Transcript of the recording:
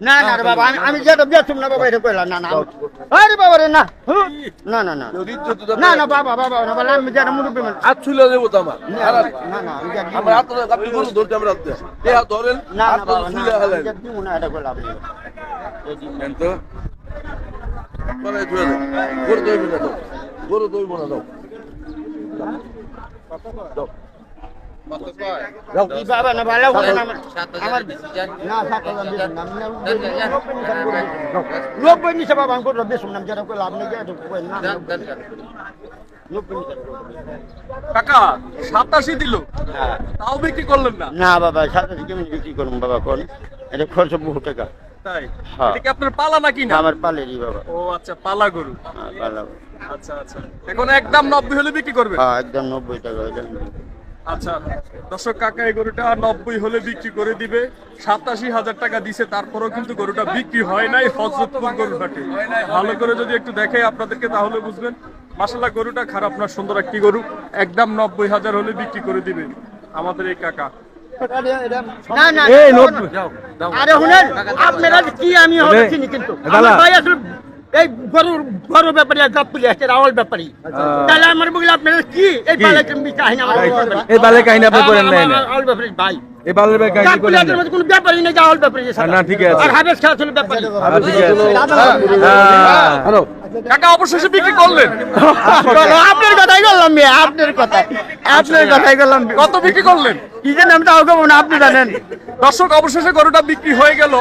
না না রে বাবা আমি আমি যেটা বেচুম না বাবা এটা কইলাম না না আরে বাবা রে না না না না। না না বাবা বাবা না বাবা আমি যেটা মুরব্বী মানুষ হাত ছুলে দেবো তো আমার। না না না আমার হাত ধরে আপনি গরু ধরতে আমরা হাতে এই হাত ধরেন না না বাবা না আমি দিব না এটা কইলাম। কেন তো পরে দেন গরু দইব না দাও গরু দইব না দাও দাও নব্বই আমি যেটা কাকা সাতাশি দিল? হ্যাঁ। তাও বিক্রি করলেন না? না বাবা সাতাশি কেমন বিক্রি করুন বাবা কোন? এটা খরচ বহু টাকা। তাই? হ্যাঁ। এটা কি আপনার পালা নাকি না? আমার পালেরই বাবা। ও আচ্ছা পালা গরু। হ্যাঁ, পালা আচ্ছা আচ্ছা। এখন একদম নব্বই হলে বিক্রি করবে? হ্যাঁ একদম নব্বই টাকা আচ্ছা দর্শক কাকা এই গরুটা নব্বই হলে বিক্রি করে দিবে সাতাশি হাজার টাকা দিছে তারপরেও কিন্তু গরুটা বিক্রি হয় নাই হজরতপুর গরু হাটে ভালো করে যদি একটু দেখে আপনাদেরকে তাহলে বুঝবেন মাসাল্লাহ গরুটা খারাপ না সুন্দর একটি গরু একদম নব্বই হাজার হলে বিক্রি করে দিবে আমাদের এই কাকা। আরে শুনেন আপনারা কি আমি হবে কিন্তু এই গরুর গরু ব্যাপারী আর গাপুলি আছে রাওয়াল ব্যাপারী। তাহলে আমার বগলে আপনারা কি? এই কাহিনী আমার এই বালের কাহিনী আপনি করেন নাই রাওয়াল ব্যাপারী ভাই। এই বালের কাহিনী করেন না। কোনো ব্যাপারই নেই রাওয়াল ব্যাপারী না, ঠিক আছে। আর হাবেস খেলা ছিল ব্যাপারী। ঠিক আছে। হ্যাঁ। হ্যালো কাকা অবশেষে বিক্রি করলেন। আপনার কথাই বললাম মেয়ে আপনার কথা আপনার কথাই বললাম কত বিক্রি করলেন? কি জানেন আমি তাও কব না আপনি জানেন। দর্শক অবশেষে গরুটা বিক্রি হয়ে গেল।